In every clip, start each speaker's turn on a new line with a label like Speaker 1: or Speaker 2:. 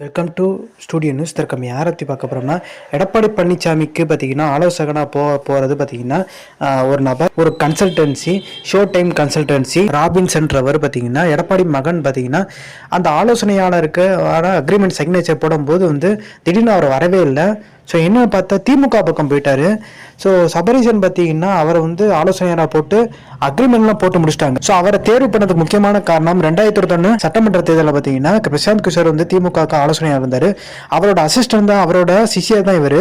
Speaker 1: Welcome to studio news தற்கம் யாரை பற்றி பார்க்க போகிறோம்னா எடப்பாடி பழனிசாமிக்கு பார்த்தீங்கன்னா ஆலோசகனாக போ போகிறது பார்த்தீங்கன்னா ஒரு நபர் ஒரு கன்சல்டன்சி ஷோ டைம் கன்சல்டன்சி ராபின்சன்றவர் பார்த்தீங்கன்னா எடப்பாடி மகன் பார்த்தீங்கன்னா அந்த ஆலோசனையாளருக்கு அக்ரிமெண்ட் சிக்னேச்சர் போடும்போது வந்து திடீர்னு அவர் வரவே இல்லை. ஸோ என்ன பார்த்தா திமுக பக்கம் போயிட்டாரு. ஸோ சபரீசன் பார்த்தீங்கன்னா அவரை வந்து ஆலோசனையராக போட்டு அக்ரிமெண்ட்லாம் போட்டு முடிச்சிட்டாங்க. ஸோ அவரை தேர்வு பண்ணதுக்கு முக்கியமான காரணம் ரெண்டாயிரத்தி இருபத்தொன்னு சட்டமன்ற தேர்தலில் பார்த்தீங்கன்னா பிரசாந்த் கிஷோர் வந்து திமுக ஆலோசனையாக இருந்தார். அவரோட அசிஸ்டன்ட் தான் அவரோட சிஷியர் தான் இவர்.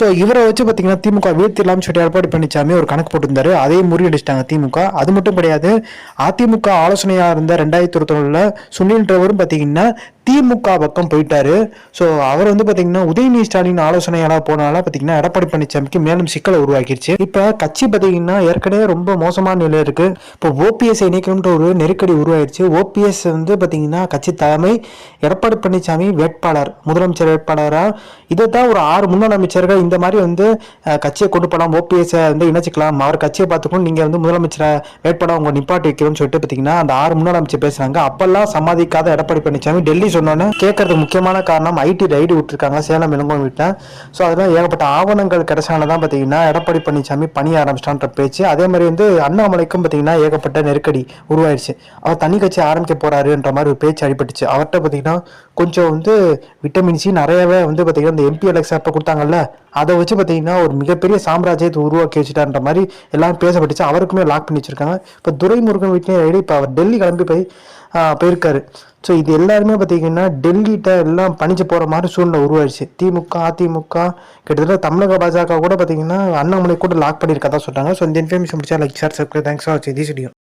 Speaker 1: ஸோ இவரை வச்சு பார்த்தீங்கன்னா திமுக வீழ்த்திடலாம்னு சொல்லி ஏற்பாடு பண்ணிச்சாமே ஒரு கணக்கு போட்டிருந்தாரு. அதையும் முறியடிச்சிட்டாங்க திமுக. அது மட்டும் கிடையாது அதிமுக ஆலோசனையாக இருந்த ரெண்டாயிரத்தி இருபத்தொன்னில் சுனில்ன்றவரும் பார்த்தீங்கன்னா திமுக பக்கம் போயிட்டாரு. ஸோ அவர் வந்து பார்த்தீங்கன்னா உதயநிதி ஸ்டாலின் ஆலோசனையாளர் போனால பார்த்தீங்கன்னா எடப்பாடி பழனிசாமிக்கு மேலும் சிக்கலை உருவாக்கிடுச்சு இப்போ கட்சி பார்த்தீங்கன்னா ஏற்கனவே ரொம்ப மோசமான நிலை இருக்கு. இப்போ ஓபிஎஸ் இணைக்கணும்ன்ற ஒரு நெருக்கடி உருவாயிருச்சு. ஓபிஎஸ் வந்து பார்த்தீங்கன்னா கட்சி தலைமை எடப்பாடி பழனிசாமி வேட்பாளர் முதலமைச்சர் வேட்பாளராக இதை தான் ஒரு ஆறு முன்னாள் அமைச்சர்கள் இந்த மாதிரி வந்து கட்சியை கொண்டு போகலாம் ஓபிஎஸை வந்து இணைச்சிக்கலாம். அவர் கட்சியை பார்த்துக்கணும் நீங்கள் வந்து முதலமைச்சரை வேட்பாளர் உங்க நிப்பாட்டி வைக்கணும்னு சொல்லிட்டு பார்த்தீங்கன்னா அந்த ஆறு முன்னாள் அமைச்சர் பேசுகிறாங்க அப்பெல்லாம் சமாதிக்காத எடப்பாடி பழனிசாமி டெல்லி சொன்னோன்னே கேட்கறதுக்கு முக்கியமான காரணம் ஐடி ரைடு விட்டுருக்காங்க சேலம் இளங்கோன் விட்டேன் ஸோ அதெல்லாம் ஏகப்பட்ட ஆவணங்கள் கிடைச்சால தான் பார்த்தீங்கன்னா எடப்பாடி பழனிசாமி பணி ஆரம்பிச்சிட்டான்ற பேச்சு. அதே மாதிரி வந்து அண்ணாமலைக்கும் பார்த்தீங்கன்னா ஏகப்பட்ட நெருக்கடி உருவாயிடுச்சு அவர் தனி கட்சி ஆரம்பிக்க போறாருன்ற மாதிரி ஒரு பேச்சு அடிபட்டுச்சு. அவர்கிட்ட பார்த்தீங்கன்னா கொஞ்சம் வந்து விட்டமின் சி நிறையவே வந்து பார்த்தீங்கன்னா இந்த எம்பி எலெக்ஷன் அப்போ கொடுத்தாங்கல்ல அதை வச்சு பார்த்தீங்கன்னா ஒரு மிகப்பெரிய சாம்ராஜ்யத்தை உருவாக்கி வச்சுட்டான்ற மாதிரி எல்லாம் பேசப்பட்டுச்சு. அவருக்குமே லாக் பண்ணி வச்சிருக்காங்க. இப்போ துரைமுருகன் வீட்டிலே இப்போ அவர் டெல்லி கிளம்பி போய் போயிருக்காரு. ஸோ இது எல்லாருமே பார்த்தீங்கன்னா டெல்லிகிட்ட எல்லாம் பணிச்சு போகிற மாதிரி சூழ்நிலை உருவாயிடுச்சு. திமுக அதிமுக கிட்டத்தட்ட தமிழக பாஜக கூட பார்த்தீங்கன்னா அண்ணாமலை கூட லாக் பண்ணியிருக்கதா சொல்கிறாங்க ஸோ இந்த இன்ஃபர்மேஷன் பிடிச்சா like share subscribe thanks for வாட்சிங் தி வீடியோ